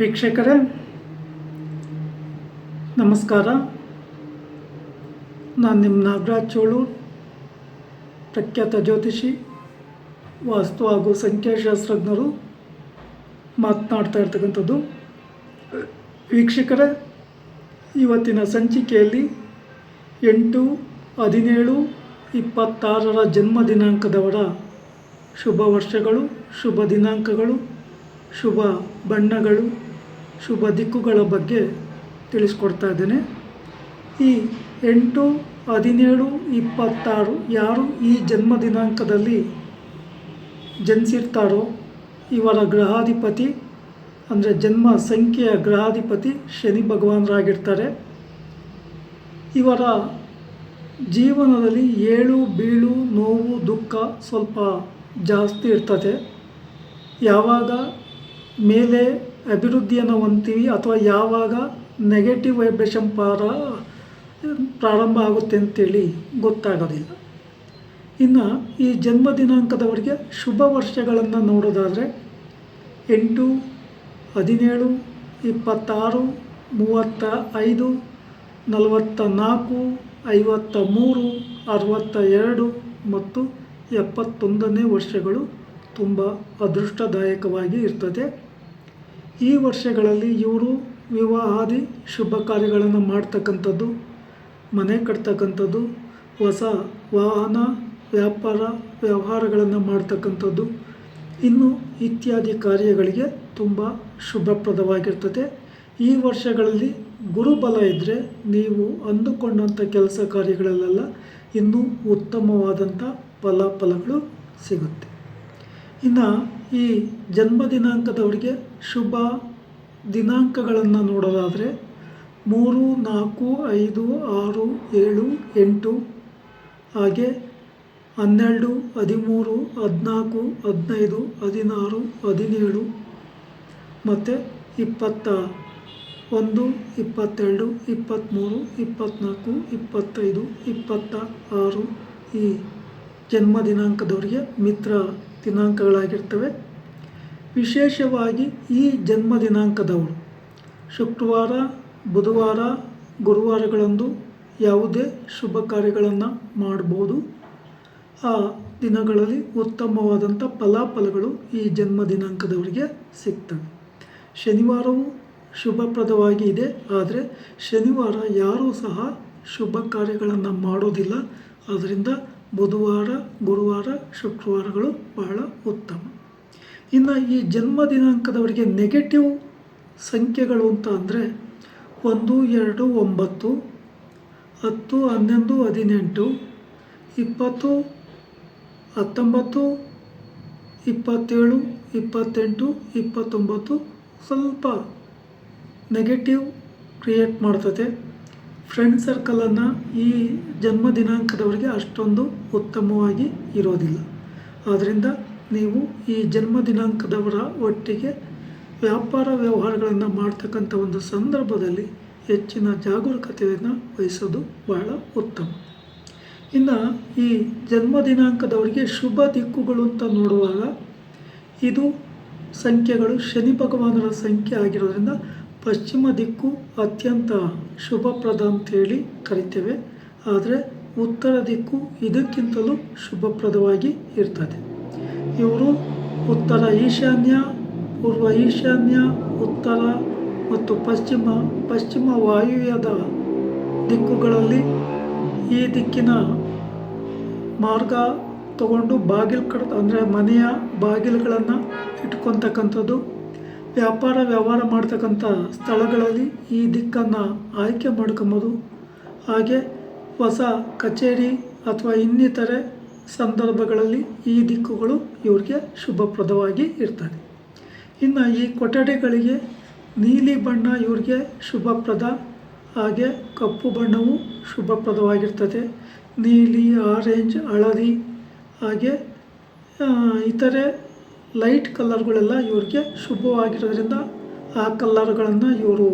ವೀಕ್ಷಕರೇ, ನಮಸ್ಕಾರ. ನಾನು ನಿಮ್ಮ ನಾಗರಾಜ್ ಚೋಳು, ಪ್ರಖ್ಯಾತ ಜ್ಯೋತಿಷಿ, ವಾಸ್ತು ಹಾಗೂ ಸಂಖ್ಯಾಶಾಸ್ತ್ರಜ್ಞರು ಮಾತನಾಡ್ತಾ ಇರ್ತಕ್ಕಂಥದ್ದು. ವೀಕ್ಷಕರೇ, ಇವತ್ತಿನ ಸಂಚಿಕೆಯಲ್ಲಿ ಎಂಟು, ಹದಿನೇಳು, ಇಪ್ಪತ್ತಾರರ ಜನ್ಮ ದಿನಾಂಕದವರ ಶುಭ ವರ್ಷಗಳು, ಶುಭ ದಿನಾಂಕಗಳು, ಶುಭ ಬಣ್ಣಗಳು ಶುಭ ದಿಕ್ಕುಗಳ ಬಗ್ಗೆ ತಿಳಿಸ್ಕೊಡ್ತಾ ಇದ್ದೇನೆ. ಈ ಎಂಟು, ಹದಿನೇಳು, ಇಪ್ಪತ್ತಾರು, ಯಾರು ಈ ಜನ್ಮ ದಿನಾಂಕದಲ್ಲಿ ಜನಿಸಿರ್ತಾರೋ, ಇವರ ಗ್ರಹಾಧಿಪತಿ, ಅಂದರೆ ಜನ್ಮ ಸಂಖ್ಯೆಯ ಗ್ರಹಾಧಿಪತಿ ಶನಿ ಭಗವಾನರಾಗಿರ್ತಾರೆ. ಇವರ ಜೀವನದಲ್ಲಿ ಏಳು, ಬೀಳು, ನೋವು, ದುಃಖ ಸ್ವಲ್ಪ ಜಾಸ್ತಿ ಇರ್ತದೆ. ಯಾವಾಗ ಮೇಲೆ ಅಭಿವೃದ್ಧಿಯನ್ನು ಹೊಂದ್ತೀವಿ ಅಥವಾ ಯಾವಾಗ ನೆಗೆಟಿವ್ ವೈಬ್ರೇಷನ್ ಪಾರ ಪ್ರಾರಂಭ ಆಗುತ್ತೆ ಅಂತೇಳಿ ಗೊತ್ತಾಗೋದಿಲ್ಲ. ಇನ್ನು ಈ ಜನ್ಮ ದಿನಾಂಕದವರಿಗೆ ಶುಭ ವರ್ಷಗಳನ್ನು ನೋಡೋದಾದರೆ ಎಂಟು, ಹದಿನೇಳು, ಇಪ್ಪತ್ತಾರು, ಮೂವತ್ತ ಐದು, ನಲವತ್ತ ನಾಲ್ಕು, ಐವತ್ತ ಮೂರು, ಅರವತ್ತ ಎರಡು ಮತ್ತು ಎಪ್ಪತ್ತೊಂದನೇ ವರ್ಷಗಳು ತುಂಬ ಅದೃಷ್ಟದಾಯಕವಾಗಿ ಇರ್ತದೆ. ಈ ವರ್ಷಗಳಲ್ಲಿ ಇವರು ವಿವಾಹಾದಿ ಶುಭ ಕಾರ್ಯಗಳನ್ನು ಮಾಡ್ತಕ್ಕಂಥದ್ದು, ಮನೆ ಕಟ್ತಕ್ಕಂಥದ್ದು, ಹೊಸ ವಾಹನ, ವ್ಯಾಪಾರ, ವ್ಯವಹಾರಗಳನ್ನು ಮಾಡ್ತಕ್ಕಂಥದ್ದು. ಇನ್ನು ಇತ್ಯಾದಿ ಕಾರ್ಯಗಳಿಗೆ ತುಂಬ ಶುಭಪ್ರದವಾಗಿರ್ತದೆ. ಈ ವರ್ಷಗಳಲ್ಲಿ ಗುರುಬಲ ಇದ್ದರೆ ನೀವು ಅಂದುಕೊಂಡಂಥ ಕೆಲಸ ಕಾರ್ಯಗಳಲ್ಲೆಲ್ಲ ಇನ್ನೂ ಉತ್ತಮವಾದಂಥ ಫಲಾಫಲಗಳು ಸಿಗುತ್ತೆ. ಇನ್ನು ಈ ಜನ್ಮ ದಿನಾಂಕದವರಿಗೆ ಶುಭ ದಿನಾಂಕಗಳನ್ನು ನೋಡೋದಾದರೆ ಮೂರು, ನಾಲ್ಕು, ಐದು, ಆರು, ಏಳು, ಎಂಟು, ಹಾಗೆ ಹನ್ನೆರಡು, ಹದಿಮೂರು, ಹದಿನಾಲ್ಕು, ಹದಿನೈದು, ಹದಿನಾರು, ಹದಿನೇಳು, ಮತ್ತು ಇಪ್ಪತ್ತ ಒಂದು, ಇಪ್ಪತ್ತೆರಡು, ಇಪ್ಪತ್ತ್ಮೂರು, ಇಪ್ಪತ್ತ್ನಾಲ್ಕು, ಇಪ್ಪತ್ತೈದು, ಇಪ್ಪತ್ತ ಆರು, ಈ ಜನ್ಮ ದಿನಾಂಕದವರಿಗೆ ಮಿತ್ರ ದಿನಾಂಕಗಳಾಗಿರ್ತವೆ. ವಿಶೇಷವಾಗಿ ಈ ಜನ್ಮ ದಿನಾಂಕದವರು ಶುಕ್ರವಾರ, ಬುಧವಾರ, ಗುರುವಾರಗಳಂದು ಯಾವುದೇ ಶುಭ ಕಾರ್ಯಗಳನ್ನು ಮಾಡ್ಬೋದು. ಆ ದಿನಗಳಲ್ಲಿ ಉತ್ತಮವಾದಂಥ ಫಲಾಫಲಗಳು ಈ ಜನ್ಮ ದಿನಾಂಕದವರಿಗೆ ಸಿಗ್ತವೆ. ಶನಿವಾರವೂ ಶುಭಪ್ರದವಾಗಿ ಇದೆ. ಆದರೆ ಶನಿವಾರ ಯಾರೂ ಸಹ ಶುಭ ಕಾರ್ಯಗಳನ್ನು ಮಾಡೋದಿಲ್ಲ. ಆದ್ದರಿಂದ ಬುಧವಾರ, ಗುರುವಾರ, ಶುಕ್ರವಾರಗಳು ಬಹಳ ಉತ್ತಮ. ಇನ್ನು ಈ ಜನ್ಮ ದಿನಾಂಕದವರಿಗೆ ನೆಗೆಟಿವ್ ಸಂಖ್ಯೆಗಳು ಅಂತ ಅಂದರೆ ಒಂದು, ಎರಡು, ಒಂಬತ್ತು, ಹತ್ತು, ಹನ್ನೊಂದು, ಹದಿನೆಂಟು, ಇಪ್ಪತ್ತು, ಹತ್ತೊಂಬತ್ತು, ಇಪ್ಪತ್ತೇಳು, ಇಪ್ಪತ್ತೆಂಟು, ಇಪ್ಪತ್ತೊಂಬತ್ತು ಸ್ವಲ್ಪ ನೆಗೆಟಿವ್ ಕ್ರಿಯೇಟ್ ಮಾಡ್ತದೆ. ಫ್ರೆಂಡ್ ಸರ್ಕಲನ್ನು ಈ ಜನ್ಮ ದಿನಾಂಕದವರಿಗೆ ಅಷ್ಟೊಂದು ಉತ್ತಮವಾಗಿ ಇರೋದಿಲ್ಲ. ಆದ್ದರಿಂದ ನೀವು ಈ ಜನ್ಮ ದಿನಾಂಕದವರ ಒಟ್ಟಿಗೆ ವ್ಯಾಪಾರ ವ್ಯವಹಾರಗಳನ್ನು ಮಾಡ್ತಕ್ಕಂಥ ಒಂದು ಸಂದರ್ಭದಲ್ಲಿ ಹೆಚ್ಚಿನ ಜಾಗರೂಕತೆಯನ್ನು ವಹಿಸೋದು ಬಹಳ ಉತ್ತಮ. ಇನ್ನು ಈ ಜನ್ಮ ದಿನಾಂಕದವರಿಗೆ ಶುಭ ದಿಕ್ಕುಗಳು ಅಂತ ನೋಡುವಾಗ ಇದು ಸಂಖ್ಯೆಗಳು ಶನಿ ಭಗವಾನರ ಸಂಖ್ಯೆ ಆಗಿರೋದ್ರಿಂದ ಪಶ್ಚಿಮ ದಿಕ್ಕು ಅತ್ಯಂತ ಶುಭಪ್ರದ ಅಂತೇಳಿ ಕರಿತೇವೆ. ಆದರೆ ಉತ್ತರ ದಿಕ್ಕು ಇದಕ್ಕಿಂತಲೂ ಶುಭಪ್ರದವಾಗಿ ಇರ್ತದೆ. ಇವರು ಉತ್ತರ ಈಶಾನ್ಯ, ಪೂರ್ವ ಈಶಾನ್ಯ, ಉತ್ತರ ಮತ್ತು ಪಶ್ಚಿಮ ಪಶ್ಚಿಮ ವಾಯುವ್ಯದ ದಿಕ್ಕುಗಳಲ್ಲಿ ಈ ದಿಕ್ಕಿನ ಮಾರ್ಗ ತಗೊಂಡು ಬಾಗಿಲು ಕಡ, ಅಂದರೆ ಮನೆಯ ಬಾಗಿಲುಗಳನ್ನು ಇಟ್ಕೊತಕ್ಕಂಥದ್ದು ವ್ಯಾಪಾರ ವ್ಯವಹಾರ ಮಾಡ್ತಕ್ಕಂಥ ಸ್ಥಳಗಳಲ್ಲಿ ಈ ದಿಕ್ಕನ್ನು ಆಯ್ಕೆ ಮಾಡ್ಕೊಬೋದು. ಹಾಗೆ ಹೊಸ ಕಚೇರಿ ಅಥವಾ ಇನ್ನಿತರೆ ಸಂದರ್ಭಗಳಲ್ಲಿ ಈ ದಿಕ್ಕುಗಳು ಇವ್ರಿಗೆ ಶುಭಪ್ರದವಾಗಿ ಇರ್ತದೆ ಇನ್ನು ಈ ಕೊಠಡಿಗಳಿಗೆ ನೀಲಿ ಬಣ್ಣ ಇವ್ರಿಗೆ ಶುಭಪ್ರದ, ಹಾಗೆ ಕಪ್ಪು ಬಣ್ಣವು ಶುಭಪ್ರದವಾಗಿರ್ತದೆ. ನೀಲಿ, ಆರೆಂಜ್, ಹಳದಿ, ಹಾಗೆ ಇತರೆ ಲೈಟ್ ಕಲರ್ಗಳೆಲ್ಲ ಇವ್ರಿಗೆ ಶುಭವಾಗಿರೋದ್ರಿಂದ ಆ ಕಲ್ಲರ್ಗಳನ್ನು ಇವರು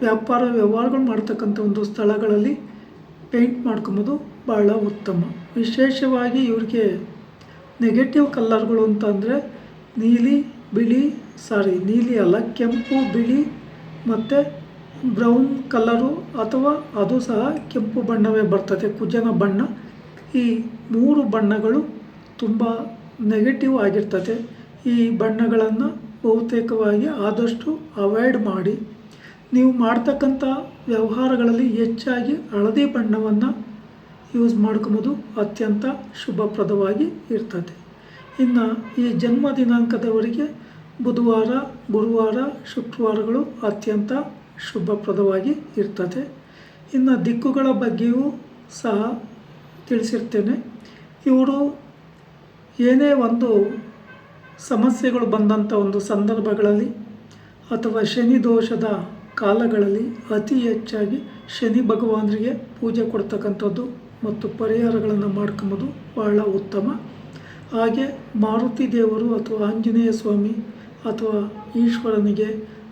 ವ್ಯಾಪಾರ ವ್ಯವಹಾರಗಳು ಮಾಡ್ತಕ್ಕಂಥ ಒಂದು ಸ್ಥಳಗಳಲ್ಲಿ ಪೇಂಟ್ ಮಾಡ್ಕೊಂಬೋದು ಭಾಳ ಉತ್ತಮ. ವಿಶೇಷವಾಗಿ ಇವ್ರಿಗೆ ನೆಗೆಟಿವ್ ಕಲ್ಲರ್ಗಳು ಅಂತಂದರೆ ನೀಲಿ, ಬಿಳಿ ಸಾರಿ ನೀಲಿ ಅಲ್ಲ, ಕೆಂಪು, ಬಿಳಿ ಮತ್ತು ಬ್ರೌನ್ ಕಲರು ಅಥವಾ ಅದು ಸಹ ಕೆಂಪು ಬಣ್ಣವೇ ಬರ್ತದೆ, ಕುಜನ ಬಣ್ಣ. ಈ ಮೂರು ಬಣ್ಣಗಳು ತುಂಬ ನೆಗೆಟಿವ್ ಆಗಿರ್ತದೆ. ಈ ಬಣ್ಣಗಳನ್ನು ಬಹುತೇಕವಾಗಿ ಆದಷ್ಟು ಅವಾಯ್ಡ್ ಮಾಡಿ. ನೀವು ಮಾಡ್ತಕ್ಕಂಥ ವ್ಯವಹಾರಗಳಲ್ಲಿ ಹೆಚ್ಚಾಗಿ ಹಳದಿ ಬಣ್ಣವನ್ನು ಯೂಸ್ ಮಾಡ್ಕೊಬೋದು. ಅತ್ಯಂತ ಶುಭಪ್ರದವಾಗಿ ಇರ್ತದೆ. ಇನ್ನು ಈ ಜನ್ಮ ದಿನಾಂಕದವರಿಗೆ ಬುಧವಾರ, ಗುರುವಾರ, ಶುಕ್ರವಾರಗಳು ಅತ್ಯಂತ ಶುಭಪ್ರದವಾಗಿ ಇರ್ತದೆ. ಇನ್ನು ದಿಕ್ಕುಗಳ ಬಗ್ಗೆಯೂ ಸಹ ತಿಳಿಸಿರ್ತೇನೆ. ಇವರು ಏನೇ ಒಂದು ಸಮಸ್ಯೆಗಳು ಬಂದಂಥ ಒಂದು ಸಂದರ್ಭಗಳಲ್ಲಿ ಅಥವಾ ಶನಿ ದೋಷದ ಕಾಲಗಳಲ್ಲಿ ಅತಿ ಹೆಚ್ಚಾಗಿ ಶನಿ ಭಗವಾನರಿಗೆ ಪೂಜೆ ಕೊಡ್ತಕ್ಕಂಥದ್ದು ಮತ್ತು ಪರಿಹಾರಗಳನ್ನು ಮಾಡ್ಕೊಂಬೋದು ಬಹಳ ಉತ್ತಮ. ಹಾಗೆ ಮಾರುತಿ ದೇವರು ಅಥವಾ ಆಂಜನೇಯ ಸ್ವಾಮಿ ಅಥವಾ ಈಶ್ವರನಿಗೆ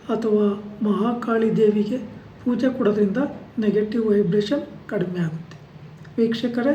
ಅಥವಾ ಮಹಾಕಾಳಿ ದೇವಿಗೆ ಪೂಜೆ ಕೊಡೋದ್ರಿಂದ ನೆಗೆಟಿವ್ ವೈಬ್ರೇಷನ್ ಕಡಿಮೆ ಆಗುತ್ತೆ ವೀಕ್ಷಕರೇ